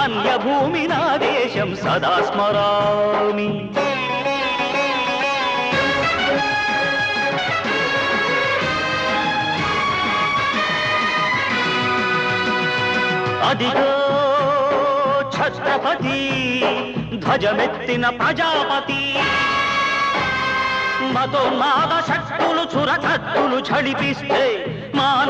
ధన్యభూమి నా దేశం సదా స్మరామి అదిగో ఛత్రపతి ధ్వజమెత్తిన ప్రజాపతి మతోన్మాద శక్తులు చురకత్తులు ఝడిపిస్తే మానవతుల